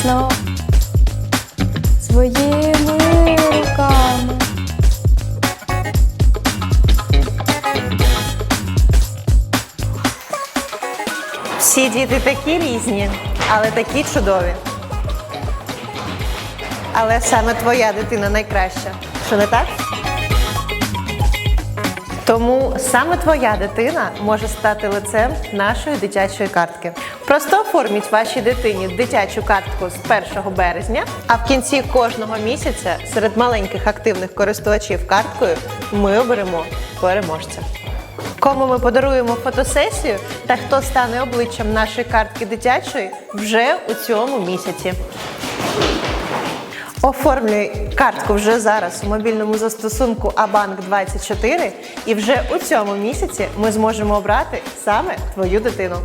вікно своїми руками. Всі діти такі різні, але такі чудові. Але саме твоя дитина найкраща. Що не так? Тому саме твоя дитина може стати лицем нашої дитячої картки. Просто оформіть вашій дитині дитячу картку з 1 березня, а в кінці кожного місяця серед маленьких активних користувачів карткою ми оберемо переможця. Кому ми подаруємо фотосесію та хто стане обличчям нашої картки дитячої вже у цьому місяці. Оформлюй картку вже зараз у мобільному застосунку Абанк 24 і вже у цьому місяці ми зможемо обрати саме твою дитину.